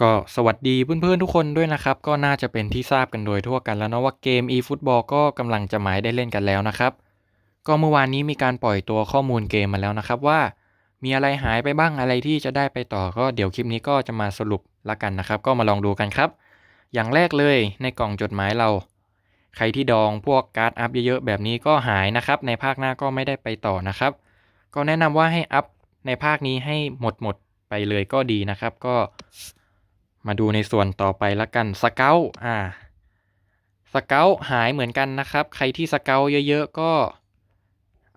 ก็สวัสดีเพื่อนๆทุกคนด้วยนะครับ ก็น่าจะเป็นที่ทราบกันโดยทั่วกันแล้วนะว่าเกม eFootball ก็กำลังจะหมายได้เล่นกันแล้วนะครับ ก็เมื่อวานนี้มีการปล่อยตัวข้อมูลเกมมาแล้วนะครับว่า มีอะไรหายไปบ้างอะไรที่จะได้ไปต่อก็เดี๋ยวคลิปนี้ก็จะมาสรุปละกันนะครับ ก็มาลองดูกันครับ อย่างแรกเลยในกล่องจดหมายเรา ใครที่ดองพวกการ์ดอัพเยอะๆแบบนี้ก็หายนะครับ ในภาคหน้าก็ไม่ได้ไปต่อนะครับ ก็แนะนำว่าให้อัพในภาคนี้ให้หมดหมดไปเลยก็ดีนะครับ ก็ มาดูในส่วนต่อไปละกันสเกลอ่าสเกลหายเหมือนกันนะครับ ใครที่สเกลเยอะๆ ก็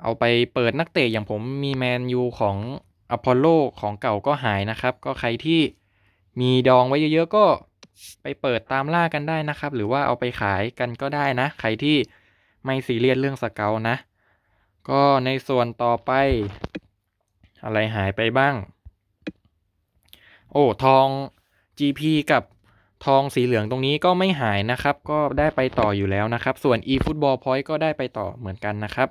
เอาไปเปิดนักเตะอย่างผมมีแมนยูของอพอลโลของเก่าก็หายนะครับ ก็ใครที่มีดองไว้เยอะๆ ก็ไปเปิดตามล่ากันได้นะครับ หรือว่าเอาไปขายกันก็ได้นะ ใครที่ไม่ซีเรียสเรื่องสเกลนะ ก็ในส่วนต่อไป อะไรหายไปบ้าง โอ้ทอง GP กับทองสีเหลืองตรงนี้ก็ไม่หายนะครับ ก็ได้ไปต่ออยู่แล้วนะครับ ส่วน eFootball Point ก็ได้ไปต่อเหมือนกันนะครับ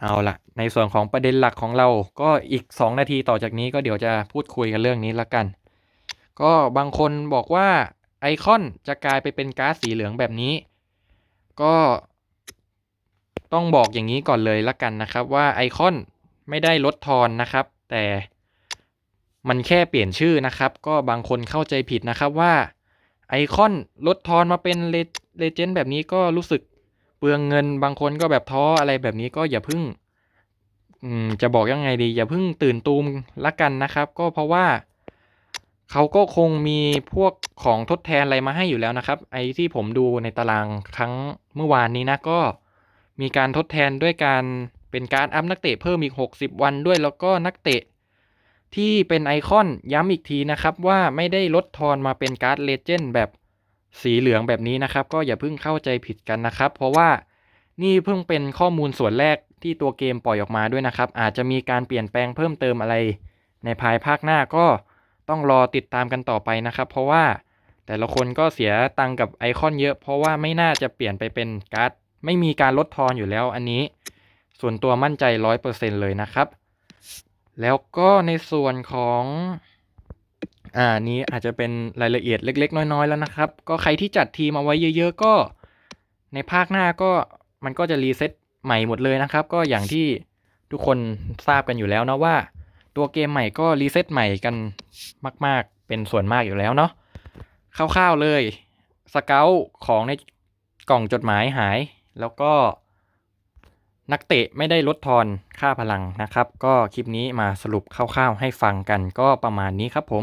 เอาละในส่วนของประเด็นหลักของเราก็อีก 2 นาทีต่อจากนี้ก็เดี๋ยวจะพูดคุยกันเรื่องนี้ละกัน ก็บางคนบอกว่าไอคอนจะกลายไปเป็นก๊าซสีเหลืองแบบนี้ ก็ต้องบอกอย่างนี้ก่อนเลยละกันนะครับ ว่าไอคอนไม่ได้ลดทอนนะครับ แต่ มันแค่เปลี่ยนชื่อนะครับ ก็บางคนเข้าใจผิดนะครับว่าไอคอนลดทอนมาเป็นเลเจนด์แบบนี้ก็รู้สึกเปลืองเงินบางคนก็แบบท้ออะไรแบบนี้ก็อย่าพิ่งจะบอกยังไงดี อย่าพิ่งตื่นตูมละกันนะครับ ก็เพราะว่าเขาก็คงมีพวกของทดแทนอะไรมาให้อยู่แล้วนะครับ ไอที่ผมดูในตารางครั้งเมื่อวานนี้นะก็มีการทดแทนด้วยการเป็นการอัพนักเตะเพิ่มอีก 60 วันด้วย แล้วก็นักเตะ ที่เป็นไอคอนย้ำอีกทีนะครับว่าไม่ได้ลดทอนมาเป็นการ์ดเลเจนด์แบบสีเหลืองแบบนี้นะครับ ก็อย่าเพิ่งเข้าใจผิดกันนะครับ เพราะว่านี่เพิ่งเป็นข้อมูลส่วนแรกที่ตัวเกมปล่อยออกมาด้วยนะครับ อาจจะมีการเปลี่ยนแปลงเพิ่มเติมอะไร ในภายภาคหน้าก็ต้องรอติดตามกันต่อไปนะครับ เพราะว่าแต่ละคนก็เสียตังกับไอคอนเยอะ เพราะว่าไม่น่าจะเปลี่ยนไปเป็นการ์ดไม่มีการลดทอนอยู่แล้วอันนี้ ส่วนตัวมั่นใจร้อยเปอร์เซ็นเลยนะครับ แล้วก็ในส่วนของอ่านี้อาจจะเป็นรายละเอียดเล็ก ๆ น้อย ๆ แล้วนะครับ ก็ใครที่จัดทีมเอาไว้เยอะ ๆ ก็ในภาคหน้าก็มันก็จะรีเซ็ตใหม่หมดเลยนะครับ ก็อย่างที่ทุกคนทราบกันอยู่แล้วนะว่า ตัวเกมใหม่ก็รีเซ็ตใหม่กันมาก ๆ เป็นส่วนมากอยู่แล้วเนาะคร่าวๆเลยสเกลของในกล่องจดหมายหาย แล้วก็ นักเตะไม่ได้ลดทอนค่าพลังนะครับ ก็คลิปนี้มาสรุปคร่าวๆให้ฟังกันก็ประมาณนี้ครับผม